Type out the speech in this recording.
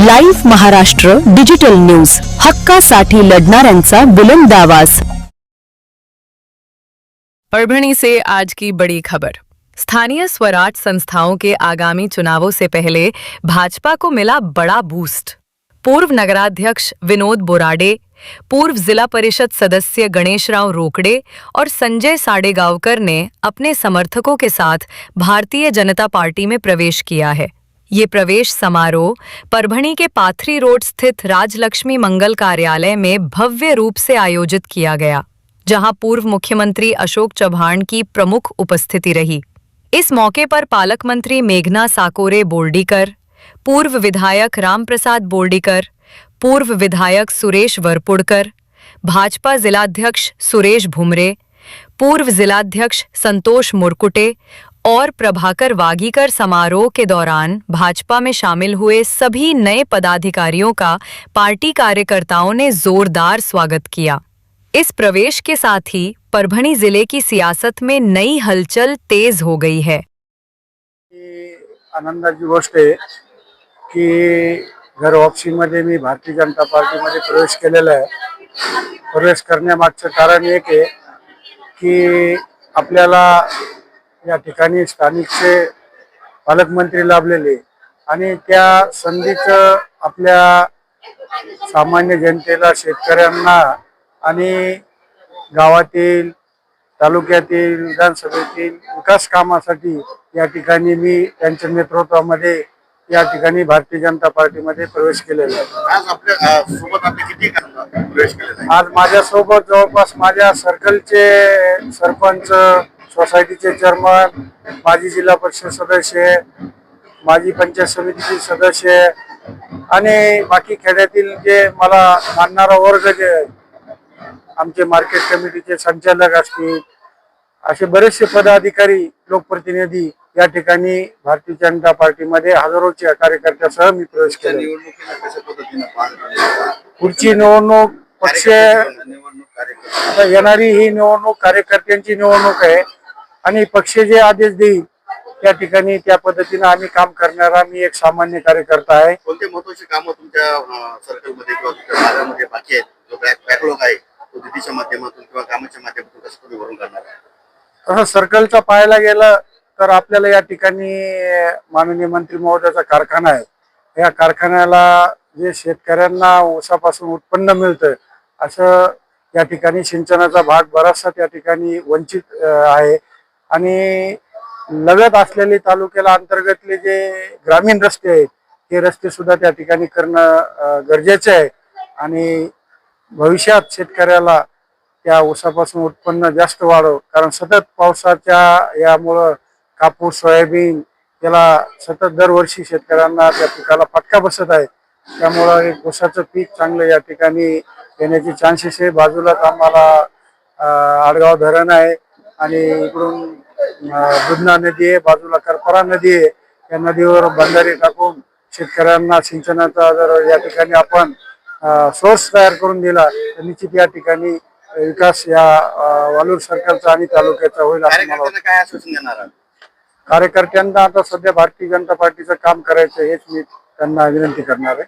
Live Maharashtra digital news. Hakka हक्कासाठी लढणाऱ्यांचा बुलंद आवाज़. परभणी से आज की बड़ी खबर. स्थानीय स्वराज संस्थाओं के आगामी चुनावों से पहले भाजपा को मिला बड़ा बूस्ट पूर्व नगराध्यक्ष विनोद बोराडे, पूर्व जिला परिषद सदस्य गणेशराव रोकड़े और संजय साडेगांवकर ने अपने समर्थकों के साथ भारतीय जनता पार्टी में प्रवेश किया है। ये प्रवेश समारोह परभणी के पाथरी रोड स्थित राजलक्ष्मी मंगल कार्यालय में भव्य रूप से आयोजित किया गया, जहाँ पूर्व मुख्यमंत्री अशोक चौहान की प्रमुख उपस्थिति रही। इस मौके पर पालक मंत्री मेघना साकोरे बोर्डीकर, पूर्व विधायक रामप्रसाद बोर्डीकर, पूर्व विधायक सुरेश वरपुड़कर, भाजपा जिलाध्यक्ष सुरेश भुमरे, पूर्व जिलाध्यक्ष संतोष मुरकुटे और प्रभाकर वागीकर समारोह के दौरान भाजपा में शामिल हुए सभी नए पदाधिकारियों का पार्टी कार्यकर्ताओं ने जोरदार स्वागत किया। इस प्रवेश के साथ ही परभणी ज़िले की सियासत में नई हलचल तेज हो गई है। ही गोष्ट की घर ऑप्शीमध्ये मी भारतीय जनता पार्टी पार्टीमध्ये प्रवेश केलेला आहे. प्रवेश करण्यामागचं कारण एक आहे की आपल्याला या ठिकाणी स्थानिकचे पालकमंत्री लाभलेले. आणि त्या संधीचं आपल्या सामान्य जनतेला शेतकऱ्यांना आणि गावातील तालुक्यातील विधानसभेतील विकास कामासाठी या ठिकाणी मी त्यांच्या नेतृत्वामध्ये या ठिकाणी भारतीय जनता पार्टीमध्ये प्रवेश केलेला आहे. आज माझ्यासोबत जवळपास माझ्या सर्कलचे सरपंच सोसायटीचे चेअरमन माजी जिल्हा परिषद सदस्य माजी पंचायत समितीचे सदस्य आणि बाकी खेड्यातील जे मला मानणारा वर्ग जे आमचे मार्केट कमिटीचे संचालक असतील असे बरेचसे पदाधिकारी लोकप्रतिनिधी या ठिकाणी भारतीय जनता पार्टीमध्ये हजारोच्या कार्यकर्त्यासह मी प्रवेश केला? पुढची निवडणूक पक्ष येणारी ही निवडणूक कार्यकर्त्यांची निवडणूक आहे. आणि पक्ष जे आदेश देईल त्या ठिकाणी त्या पद्धतीनं आम्ही काम करणारा. मी एक सामान्य कार्यकर्ता आहे. कोणते महत्त्वाचे कामं तुमच्या सर्कलमध्ये किंवा भागामध्ये बाकी आहेत? जो बॅकलॉग आहे तो निधीच्या माध्यमातून किंवा कामाच्या माध्यमातून कसं तुम्ही भरून करणार आहे? तसं सर्कलचा पाहायला गेलं तर आपल्याला या ठिकाणी माननीय मंत्री महोदयाचा कारखाना आहे. या कारखान्याला जे शेतकऱ्यांना ऊसापासून उत्पन्न मिळतं असं या ठिकाणी सिंचनाचा भाग बराचसा त्या ठिकाणी वंचित आहे. आणि लगत असलेले तालुक्याला अंतर्गतले जे ग्रामीण रस्ते आहेत ते रस्ते सुद्धा त्या ठिकाणी करणं गरजेचं गरजेचे आहे. आणि भविष्यात शेतकऱ्याला त्या ऊसापासून उत्पन्न जास्त वाढव कारण सतत पावसाच्या यामुळं कापूस सोयाबीन त्याला सतत दरवर्षी शेतकऱ्यांना त्या पिकाला फटका बसत आहे. त्यामुळं एक ऊसाचं पीक चांगलं या ठिकाणी येण्याचे चान्सेस आहे. बाजूलाच आम्हाला आडगाव धरण आहे आणि इकडून दुधना नदी आहे बाजूला करपरा नदी आहे या नदीवर बंधारे टाकून शेतकऱ्यांना सिंचनाचा जर या ठिकाणी आपण सोर्स तयार करून दिला तर निश्चित या ठिकाणी विकास या वालूर सर्कलचा आणि तालुक्याचा होईल असं मला? कार्यकर्त्यांना आता सध्या भारतीय जनता पार्टीचं काम करायचं हेच मी त्यांना विनंती करणार आहे